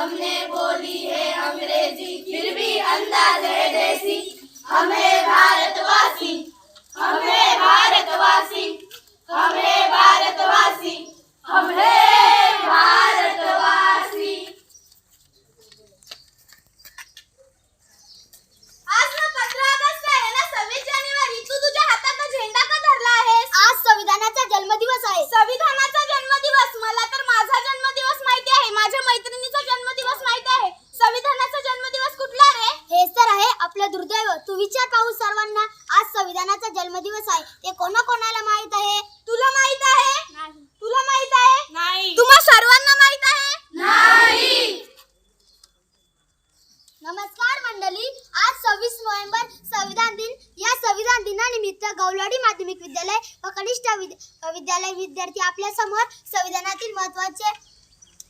हमने बोली है अंग्रेजी फिर भी अंदाज है देसी। आपलं दुर्दैव. तू विचार पाहू सर्वांना आज संविधानाचा जन्मदिवस आहे. ते कोणा कोणाला माहीत आहे? तुला माहीत आहे? नाही. तुला माहीत आहे? नाही. तुम्हा सर्वांना माहीत आहे? नाही. नमस्कार मंडळी. आज सव्वीस नोव्हेंबर संविधान दिन. या संविधान दिनानिमित्त गौलाडी माध्यमिक विद्यालय व कनिष्ठ विद्यालय विद्यार्थी आपल्यासमोर संविधानातील महत्त्वाचे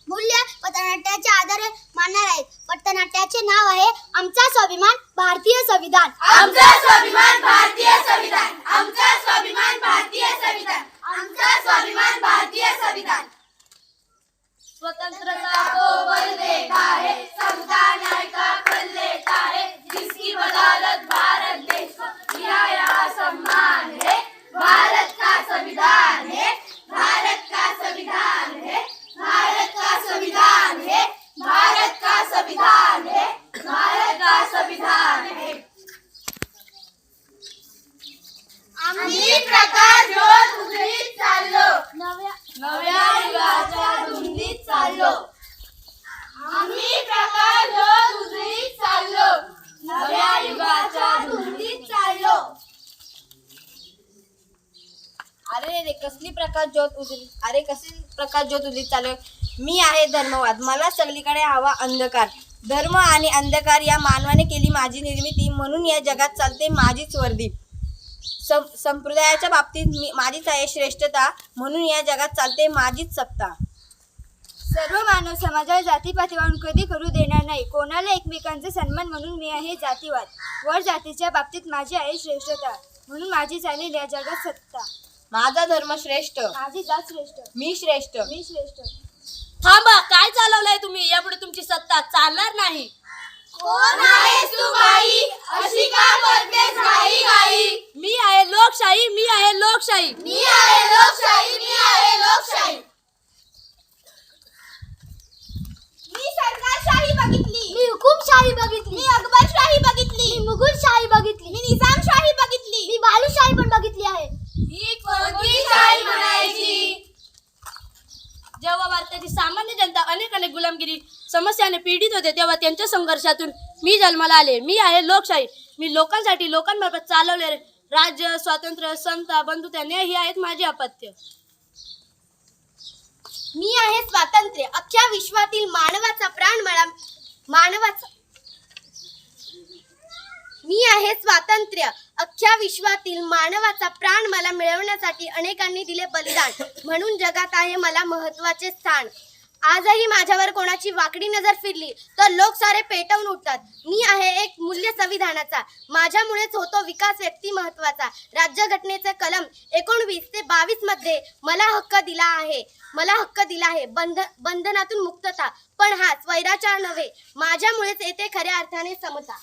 मूल्य व तरणाट्याचे आधार मानणार आहेत. पथनाट्याचे नाव आहे आमचा स्वाभिमान भारतीय संविधान. आमचा स्वाभिमान भारतीय संविधान. आमचा स्वाभिमान भारतीय संविधान. आमचा स्वाभिमान भारतीय संविधान. स्वतंत्रता को बल देता है समता न्याय का फल देता है जिसकी बदौलत भारत देश को दिया यहाँ सम्मान है भारत का संविधान है भारत का संविधान है भारत का संविधान है भारत का संविधान है भारत का संविधान है आम्ही प्रकाश ज्योत उजळीत चाललो नव्या नव्या युगाच्या धुंदीत चाललो आम्ही प्रकाश ज्योत उजळीत चाललो नव्या युगाच्या धुंदीत चाललो अरे रे कसली प्रकाश ज्योत उजली अरे कसली प्रकाश ज्योत उजली चालू मी आहे धर्मवाद. मला सगळीकडे हवा अंधकार. धर्म आणि अंधकार या मानवाने केली माझी निर्मिती. म्हणून या जगात चालते माझीच वर्दी. सं संप्रदायाच्या बाबतीत मी माझीच आहे श्रेष्ठता. म्हणून या जगात चालते माझीच सत्ता. सर्व मानव समाजाला जातीपातीवरून कधी करू देणार नाही. कोणाला एकमेकांचा सन्मान म्हणून मी आहे जातीवाद. वर जातीच्या बाबतीत माझी आहे श्रेष्ठता. म्हणून माझी चालेल या जगात सत्ता. माझा धर्म श्रेष्ठ. माझी जात श्रेष्ठ. मी श्रेष्ठ. मी श्रेष्ठ. थांबा काय चालवलंय तुम्ही? यापुढे तुमची सत्ता चालणार नाही. कोण आहेस तू बाई? अशी का करतेस घाई घाई मी आहे लोकशाही मी आहे लोकशाही. मी आहे लोकशाही मी आहे लोकशाही मी सरकारशाही बघितली मी हुकुमशाही बघितली मी अकबरशाही बघितली मी मुघलशाही बघितली मी निजामशाही बघितली मी बालूशाही पण बघितली आहे ही कोणती शाही म्हणायची जेव्हा भारताची सामान्य जनता अनेक अनेक गुलामगिरी समस्याने पीडित होते तेव्हा त्यांच्या संघर्षातून मी जन्माला आले. मी आहे लोकशाही. मी लोकांसाठी लोकांमार्फत चालवले राज्य स्वातंत्र्य समता बंधुता न्याय ही आहेत माझी अपत्य. मी आहे स्वातंत्र्य. अख्ख्या विश्वातील मानवाचा प्राण मला मानवाचा मी आहे स्वातंत्र्य. अख्ख्या विश्वातील मानवाचा प्राण मला मिळवण्यासाठी अनेकांनी दिले बलिदान. म्हणून जगात आहे मला महत्त्वाचे स्थान. आजही माझ्यावर कोणाची वाकडी नजर फिरली तर लोक सारे पेटवून उठतात. मी आहे एक मूल्य संविधानाचा. माझ्यामुळेच होतो विकास व्यक्ती महत्त्वाचा. राज्यघटनेचे कलम एकोणवीस ते बावीसमध्ये मला हक्क दिला आहे. मला हक्क दिला आहे. बंध बंधनातून मुक्तता. पण हा स्वैराचार नव्हे. माझ्यामुळेच येते खऱ्या अर्थाने समता.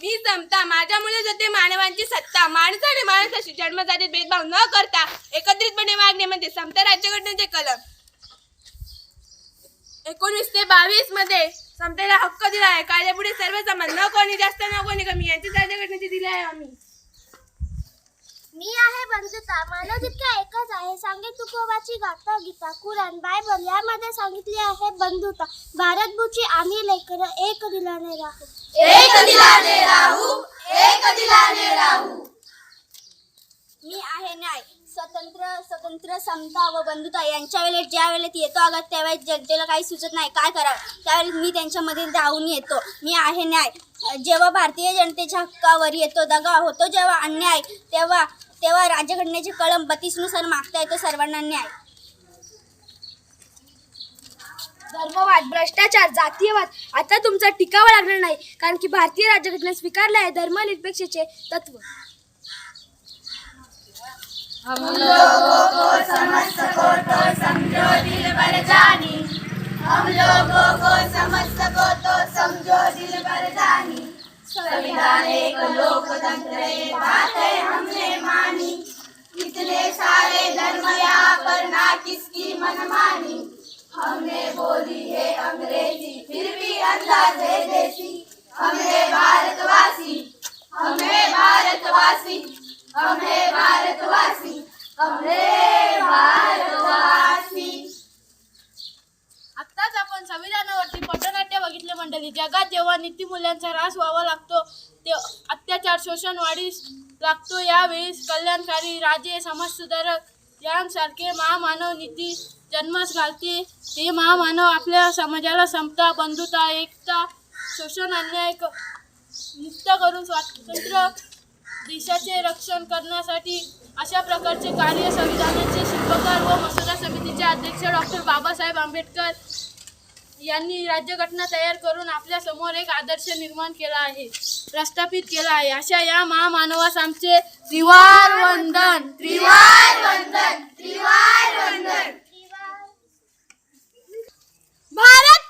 मी समता. माझ्यामुळे जाते मानवांची सत्ता. माणसाने आणि माणसाशी जन्मजातीत भेदभाव न करता एकत्रितपणे वागणे म्हणजे समता राज्यघटनेचे कलम. एकोणवीस ते बावीसमध्ये समतेला हक्क दिला आहे. कायद्यापुढे सर्व समान न कोणी जास्त न कोणी कमी. यांची राज्यघटनेची दिली आहे आम्ही. मी आहे बंधुता. मानव जितका एकच आहे सांगे तुकोबाची गाथा गीता कुराण बायबल यामध्ये सांगितले आहे बंधुता. भारत बुची आम्ही लेकर एक दिलाने राहू. एक दिलाने राहू एक दिलाने राहू. मी आहे न्याय. स्वतंत्र स्वतंत्र समता व बंधुता यांच्या वेळेत ज्या वेळेत येतो अगं त्यावेळेस जनतेला काही सुचत नाही. काय करावं? त्यावेळेस मी त्यांच्यामध्ये धावून येतो. मी आहे न्याय. जेव्हा भारतीय जनतेच्या हक्कावर येतो दगा होतो जेव्हा अन्याय तेव्हा तेव्हा राज्यघटनेचे कलम बत्तीसनुसार मागता येतो सर्वांना न्याय. धर्मवाद भ्रष्टाचार जातीयवाद आता तुमचा टिकावा लागणार नाही. कारण की भारतीय राज्यघटना स्वीकारले आहे धर्मनिरपेक्षेचे तत्व. हम लोगों को समझ सको तो समझो दिल भर जानी। हम लोगों को समझ सको तो समझो दिल भर जानी संविधान एक लोकतंत्र हम भारतवासी हम भारतवासी. आत्ताच आपण संविधानावरती पटनाट्य बघितले मंडळी जगात जेव्हा नीतिमूल्यांचा ऱ्हास व्हावा लागतो ते अत्याचार शोषण वाढीस लागतो. यावेळी कल्याणकारी राजे समाजसुधारक यांसारखे महामानव नीती जन्मास घालते ते महामानव आपल्या समाजाला समता बंधुता एकता शोषण अन्याय मुक्त करून स्वातंत्र्य देशाचे रक्षण करण्यासाठी अशा प्रकारचे कार्य संविधानाचे शिल्पकार व मसुदा समितीचे अध्यक्ष डॉक्टर बाबासाहेब आंबेडकर यांनी राज्यघटना तयार करून आपल्यासमोर एक आदर्श निर्माण केला आहे प्रस्थापित केला आहे. अशा या महामानवास आमचे त्रिवार वंदन त्रिवार वंदन त्रिवार वंदन. भारत